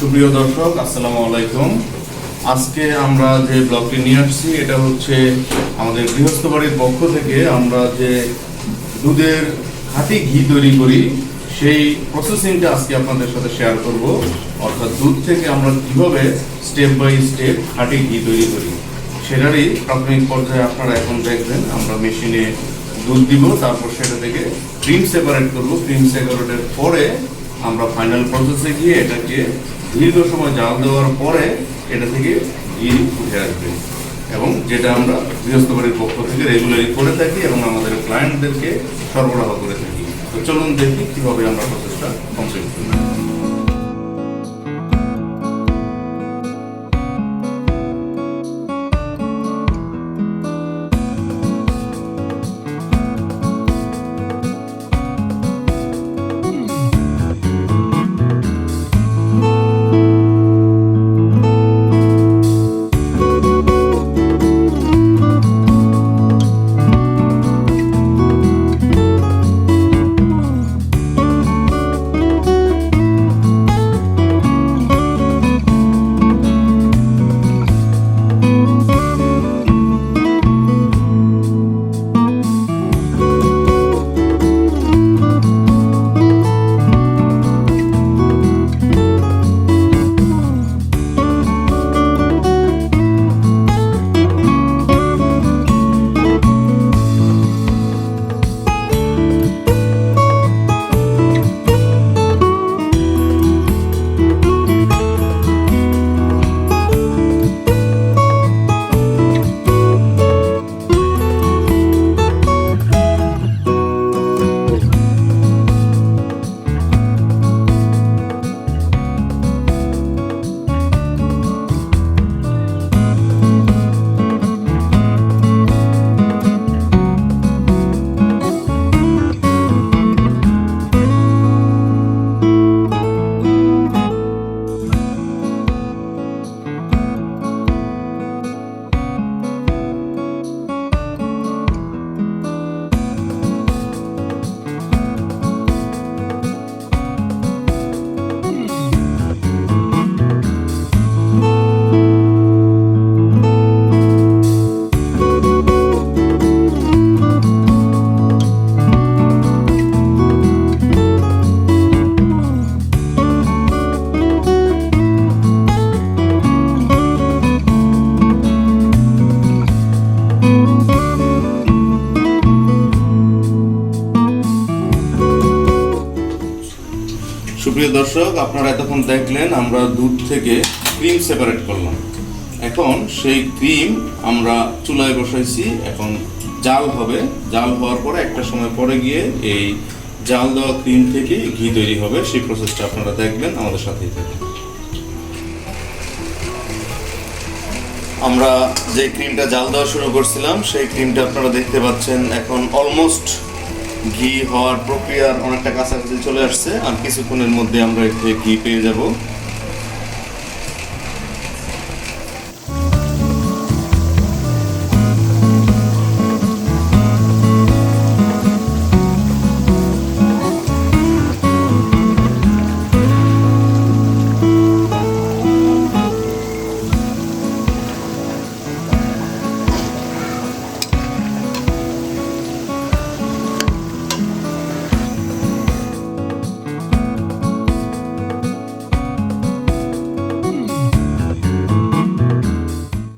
সুপ্রিয় দর্শক, আসসালামু আলাইকুম। আজকে আমরা যে ব্লগটি নিয়ে আসছি, এটা হচ্ছে আমাদের গৃহস্থ বাড়ির পক্ষ থেকে আমরা যে দুধের খাঁটি ঘি তৈরি করি, সেই প্রসেসিংটা আজকে আপনাদের সাথে শেয়ার করব। অর্থাৎ দুধ থেকে আমরা কীভাবে স্টেপ বাই স্টেপ খাঁটি ঘি তৈরি করি, সেটারই প্রাথমিক পর্যায়ে আপনারা এখন দেখবেন। আমরা মেশিনে দুধ দিব, তারপর সেটা থেকে ক্রিম সেপারেট করব। ক্রিম সেপারেটের পরে আমরা ফাইনাল প্রসেসে গিয়ে এটাকে দীর্ঘ সময় জাল দেওয়ার পরে এটা থেকে ঘি উঠে আসবে। এবং যেটা আমরা গৃহস্থ বাড়ির পক্ষ থেকে রেগুলারই করে থাকি এবং আমাদের ক্লায়েন্টদেরকে সরবরাহ করে থাকি। তো চলুন দেখি কীভাবে আমরা প্রসেসটা কমপ্লিট করি। সুপ্রিয় দর্শক, আপনারা এতক্ষণ দেখলেন আমরা দুধ থেকে ক্রিম সেপারেট করলাম। এখন সেই ক্রিম আমরা চুলায় বসাইছি, এখন জাল হবে। জাল হওয়ার পরে, একটা সময় পরে গিয়ে এই জাল দেওয়া ক্রিম থেকে ঘি তৈরি হবে। সেই প্রসেসটা আপনারা দেখবেন, আমাদের সাথেই থাকবেন আমরা যে ক্রিমটা জাল দেওয়া শুরু করছিলাম, সেই ক্রিমটা আপনারা দেখতে পাচ্ছেন এখন অলমোস্ট ঘি হওয়ার প্রক্রিয়ার অনেকটা কাছাকাছি চলে আসছে, আর কিছুক্ষণের মধ্যে আমরা এতে ঘি পেয়ে যাব।